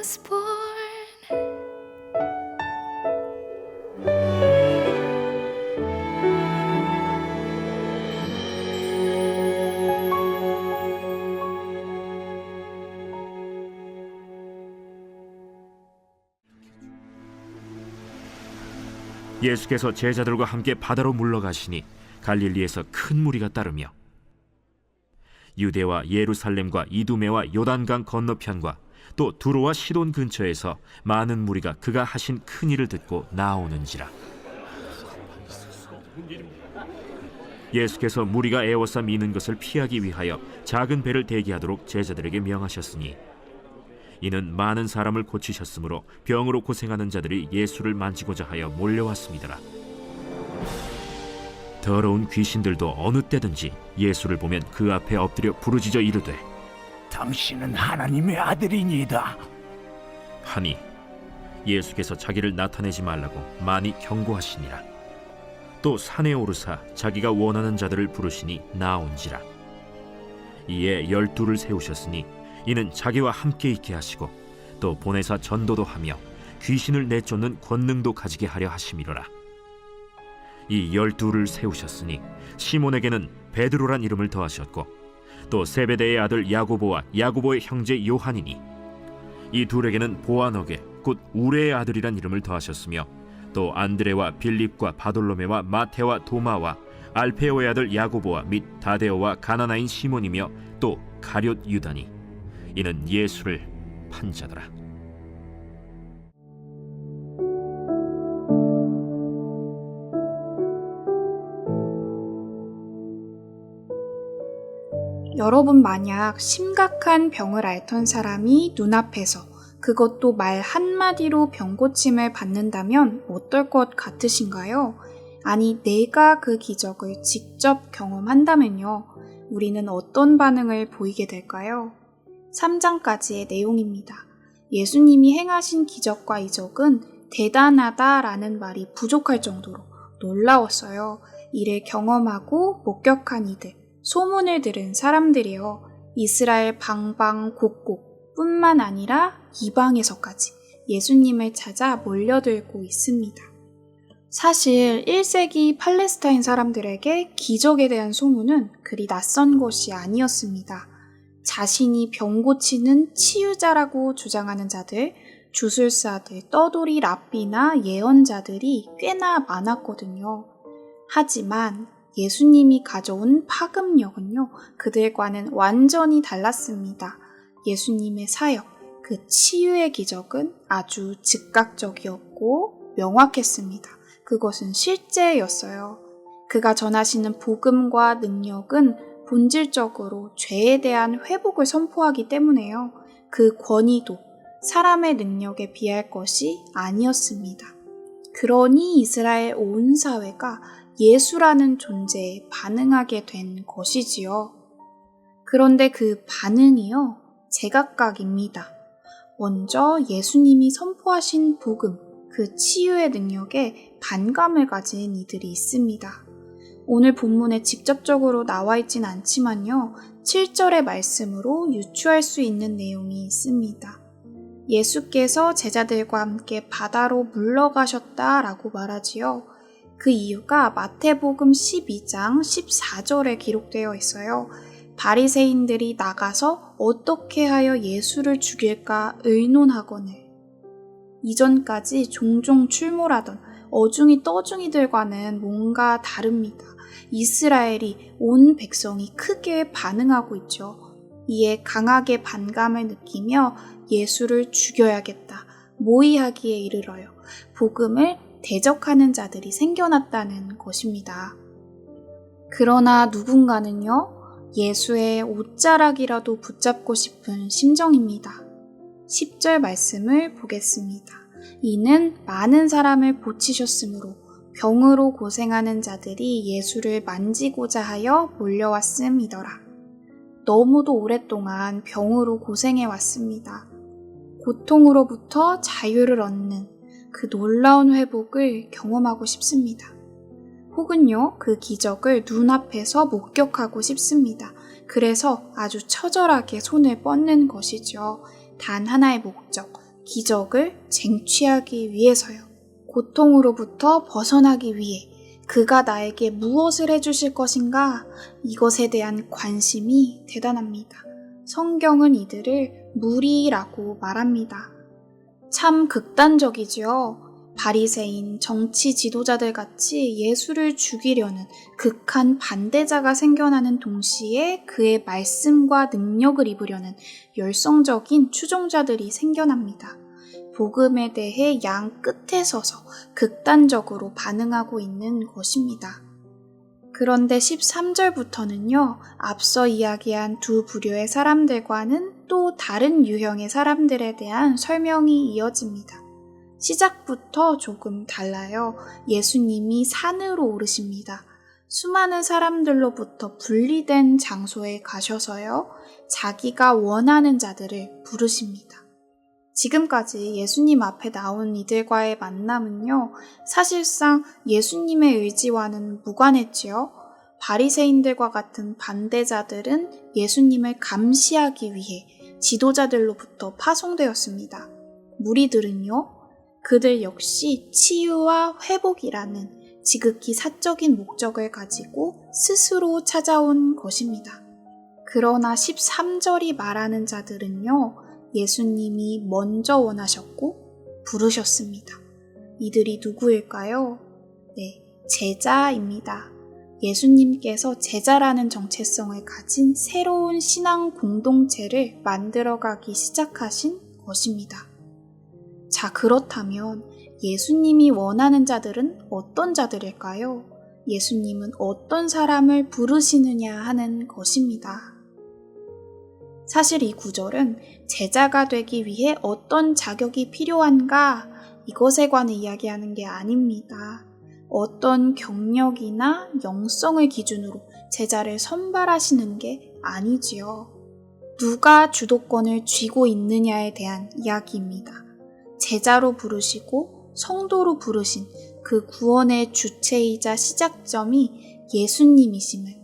was born. 예수께서 제자들과 함께 바다로 물러가시니 갈릴리에서 큰 무리가 따르며 유대와 예루살렘과 이두메와 요단강 건너편과 또 두로와 시돈 근처에서 많은 무리가 그가 하신 큰 일을 듣고 나오는지라 예수께서 무리가 애워싸 미는 것을 피하기 위하여 작은 배를 대기하도록 제자들에게 명하셨으니 이는 많은 사람을 고치셨으므로 병으로 고생하는 자들이 예수를 만지고자 하여 몰려왔습니다. 더러운 귀신들도 어느 때든지 예수를 보면 그 앞에 엎드려 부르짖어 이르되 당신은 하나님의 아들이니이다. 하니 예수께서 자기를 나타내지 말라고 많이 경고하시니라. 또 산에 오르사 자기가 원하는 자들을 부르시니 나온지라. 이에 열두를 세우셨으니 이는 자기와 함께 있게 하시고 또 보내사 전도도 하며 귀신을 내쫓는 권능도 가지게 하려 하심이로라. 이 열두를 세우셨으니 시몬에게는 베드로란 이름을 더하셨고 또 세베대의 아들 야고보와 야고보의 형제 요한이니 이 둘에게는 보아너게 곧 우레의 아들이란 이름을 더하셨으며 또 안드레와 빌립과 바돌로메와 마테와 도마와 알페오의 아들 야고보와 및 다데오와 가나나인 시몬이며 또 가룟 유다니. 이는 예수를 판 자더라 여러분 만약 심각한 병을 앓던 사람이 눈앞에서 그것도 말 한마디로 병 고침을 받는다면 어떨 것 같으신가요? 아니, 내가 그 기적을 직접 경험한다면요. 우리는 어떤 반응을 보이게 될까요? 3장까지의 내용입니다. 예수님이 행하신 기적과 이적은 대단하다 라는 말이 부족할 정도로 놀라웠어요. 이를 경험하고 목격한 이들, 소문을 들은 사람들이요. 이스라엘 방방 곳곳 뿐만 아니라 이방에서까지 예수님을 찾아 몰려들고 있습니다. 사실 1세기 팔레스타인 사람들에게 기적에 대한 소문은 그리 낯선 것이 아니었습니다. 자신이 병 고치는 치유자라고 주장하는 자들, 주술사들, 떠돌이 랍비나 예언자들이 꽤나 많았거든요. 하지만 예수님이 가져온 파급력은요, 그들과는 완전히 달랐습니다. 예수님의 사역, 그 치유의 기적은 아주 즉각적이었고 명확했습니다. 그것은 실제였어요. 그가 전하시는 복음과 능력은 본질적으로 죄에 대한 회복을 선포하기 때문에요. 그 권위도 사람의 능력에 비할 것이 아니었습니다. 그러니 이스라엘 온 사회가 예수라는 존재에 반응하게 된 것이지요. 그런데 그 반응이요, 제각각입니다. 먼저 예수님이 선포하신 복음, 그 치유의 능력에 반감을 가진 이들이 있습니다. 오늘 본문에 직접적으로 나와 있진 않지만요, 7절의 말씀으로 유추할 수 있는 내용이 있습니다. 예수께서 제자들과 함께 바다로 물러가셨다 라고 말하지요. 그 이유가 마태복음 12장 14절에 기록되어 있어요. 바리새인들이 나가서 어떻게 하여 예수를 죽일까 의논하거늘. 이전까지 종종 출몰하던 어중이 떠중이들과는 뭔가 다릅니다. 이스라엘이 온 백성이 크게 반응하고 있죠. 이에 강하게 반감을 느끼며 예수를 죽여야겠다. 모의하기에 이르러요. 복음을 대적하는 자들이 생겨났다는 것입니다. 그러나 누군가는요, 예수의 옷자락이라도 붙잡고 싶은 심정입니다. 10절 말씀을 보겠습니다. 이는 많은 사람을 고치셨으므로 병으로 고생하는 자들이 예수를 만지고자 하여 몰려왔음이더라. 너무도 오랫동안 병으로 고생해 왔습니다. 고통으로부터 자유를 얻는 그 놀라운 회복을 경험하고 싶습니다. 혹은요, 그 기적을 눈앞에서 목격하고 싶습니다. 그래서 아주 처절하게 손을 뻗는 것이죠. 단 하나의 목적, 기적을 쟁취하기 위해서요. 고통으로부터 벗어나기 위해 그가 나에게 무엇을 해주실 것인가? 이것에 대한 관심이 대단합니다. 성경은 이들을 무리라고 말합니다. 참 극단적이지요. 바리새인 정치 지도자들 같이 예수를 죽이려는 극한 반대자가 생겨나는 동시에 그의 말씀과 능력을 입으려는 열성적인 추종자들이 생겨납니다. 복음에 대해 양 끝에 서서 극단적으로 반응하고 있는 것입니다. 그런데 13절부터는요, 앞서 이야기한 두 부류의 사람들과는 또 다른 유형의 사람들에 대한 설명이 이어집니다. 시작부터 조금 달라요. 예수님이 산으로 오르십니다. 수많은 사람들로부터 분리된 장소에 가셔서요, 자기가 원하는 자들을 부르십니다. 지금까지 예수님 앞에 나온 이들과의 만남은요, 사실상 예수님의 의지와는 무관했지요. 바리새인들과 같은 반대자들은 예수님을 감시하기 위해 지도자들로부터 파송되었습니다. 무리들은요, 그들 역시 치유와 회복이라는 지극히 사적인 목적을 가지고 스스로 찾아온 것입니다. 그러나 13절이 말하는 자들은요, 예수님이 먼저 원하셨고 부르셨습니다. 이들이 누구일까요? 네, 제자입니다. 예수님께서 제자라는 정체성을 가진 새로운 신앙 공동체를 만들어가기 시작하신 것입니다. 자, 그렇다면 예수님이 원하는 자들은 어떤 자들일까요? 예수님은 어떤 사람을 부르시느냐 하는 것입니다. 사실 이 구절은 제자가 되기 위해 어떤 자격이 필요한가 이것에 관해 이야기하는 게 아닙니다. 어떤 경력이나 영성을 기준으로 제자를 선발하시는 게 아니지요. 누가 주도권을 쥐고 있느냐에 대한 이야기입니다. 제자로 부르시고 성도로 부르신 그 구원의 주체이자 시작점이 예수님이심을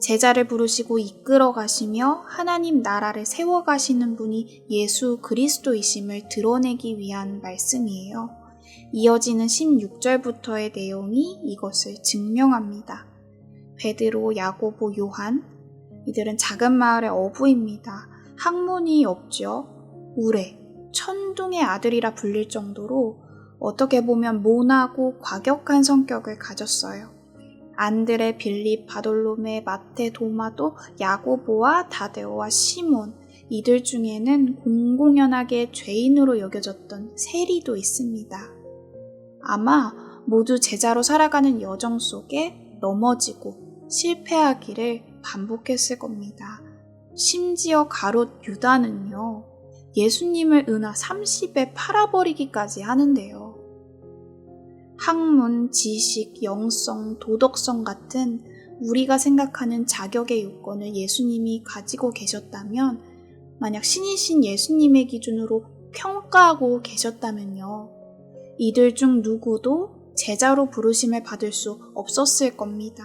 제자를 부르시고 이끌어 가시며 하나님 나라를 세워 가시는 분이 예수 그리스도이심을 드러내기 위한 말씀이에요. 이어지는 16절부터의 내용이 이것을 증명합니다. 베드로, 야고보, 요한 이들은 작은 마을의 어부입니다. 학문이 없죠. 우레, 천둥의 아들이라 불릴 정도로 어떻게 보면 모나고 과격한 성격을 가졌어요. 안드레, 빌립, 바돌로메, 마테, 도마도, 야고보와 다데오와 시몬 이들 중에는 공공연하게 죄인으로 여겨졌던 세리도 있습니다. 아마 모두 제자로 살아가는 여정 속에 넘어지고 실패하기를 반복했을 겁니다. 심지어 가롯 유다는요, 예수님을 은하 30에 팔아버리기까지 하는데요. 학문, 지식, 영성, 도덕성 같은 우리가 생각하는 자격의 요건을 예수님이 가지고 계셨다면, 만약 신이신 예수님의 기준으로 평가하고 계셨다면요. 이들 중 누구도 제자로 부르심을 받을 수 없었을 겁니다.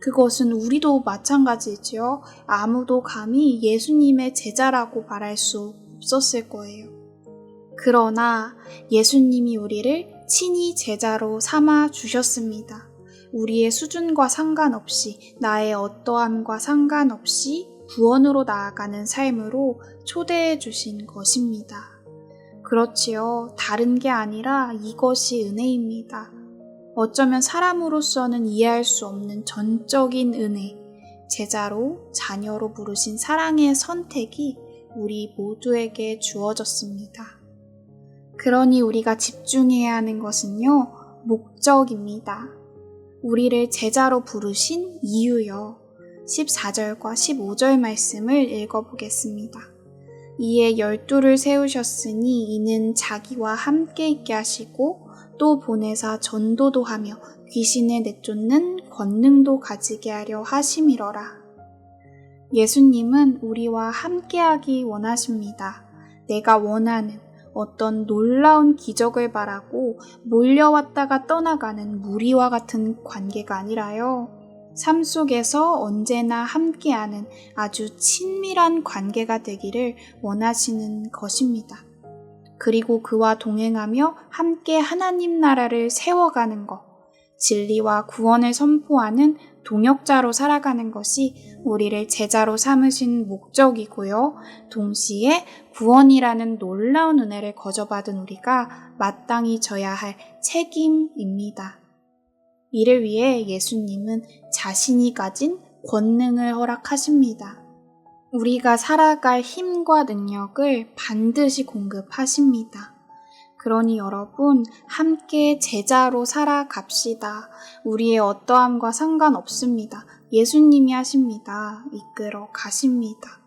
그것은 우리도 마찬가지지요. 아무도 감히 예수님의 제자라고 말할 수 없었을 거예요. 그러나 예수님이 우리를 친히 제자로 삼아 주셨습니다. 우리의 수준과 상관없이 나의 어떠함과 상관없이 구원으로 나아가는 삶으로 초대해 주신 것입니다. 그렇지요. 다른 게 아니라 이것이 은혜입니다. 어쩌면 사람으로서는 이해할 수 없는 전적인 은혜, 제자로 자녀로 부르신 사랑의 선택이 우리 모두에게 주어졌습니다. 그러니 우리가 집중해야 하는 것은요, 목적입니다. 우리를 제자로 부르신 이유요. 14절과 15절 말씀을 읽어보겠습니다. 이에 열두를 세우셨으니 이는 자기와 함께 있게 하시고 또 보내사 전도도 하며 귀신을 내쫓는 권능도 가지게 하려 하심이러라. 예수님은 우리와 함께하기 원하십니다. 내가 원하는 어떤 놀라운 기적을 바라고 몰려왔다가 떠나가는 무리와 같은 관계가 아니라요. 삶 속에서 언제나 함께하는 아주 친밀한 관계가 되기를 원하시는 것입니다. 그리고 그와 동행하며 함께 하나님 나라를 세워가는 것, 진리와 구원을 선포하는 동역자로 살아가는 것이 우리를 제자로 삼으신 목적이고요. 동시에 구원이라는 놀라운 은혜를 거저받은 우리가 마땅히 져야 할 책임입니다. 이를 위해 예수님은 자신이 가진 권능을 허락하십니다. 우리가 살아갈 힘과 능력을 반드시 공급하십니다. 그러니 여러분, 함께 제자로 살아갑시다. 우리의 어떠함과 상관없습니다. 예수님이 하십니다. 이끌어 가십니다.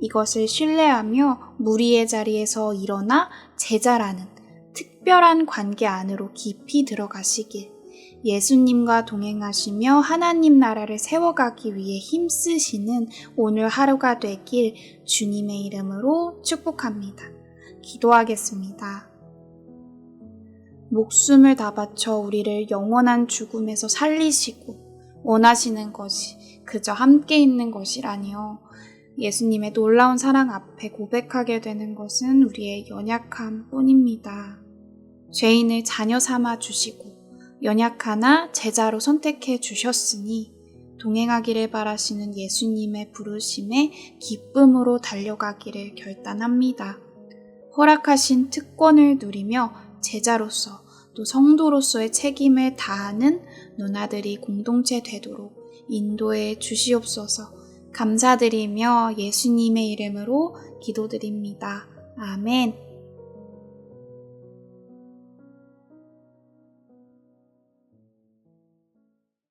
이것을 신뢰하며 무리의 자리에서 일어나 제자라는 특별한 관계 안으로 깊이 들어가시길 예수님과 동행하시며 하나님 나라를 세워가기 위해 힘쓰시는 오늘 하루가 되길 주님의 이름으로 축복합니다. 기도하겠습니다. 목숨을 다 바쳐 우리를 영원한 죽음에서 살리시고 원하시는 것이 그저 함께 있는 것이라니요. 예수님의 놀라운 사랑 앞에 고백하게 되는 것은 우리의 연약함 뿐입니다. 죄인을 자녀 삼아 주시고 연약하나 제자로 선택해 주셨으니 동행하기를 바라시는 예수님의 부르심에 기쁨으로 달려가기를 결단합니다. 허락하신 특권을 누리며 제자로서 또 성도로서의 책임을 다하는 누나들이 공동체 되도록 인도해 주시옵소서 감사드리며 예수님의 이름으로 기도드립니다. 아멘.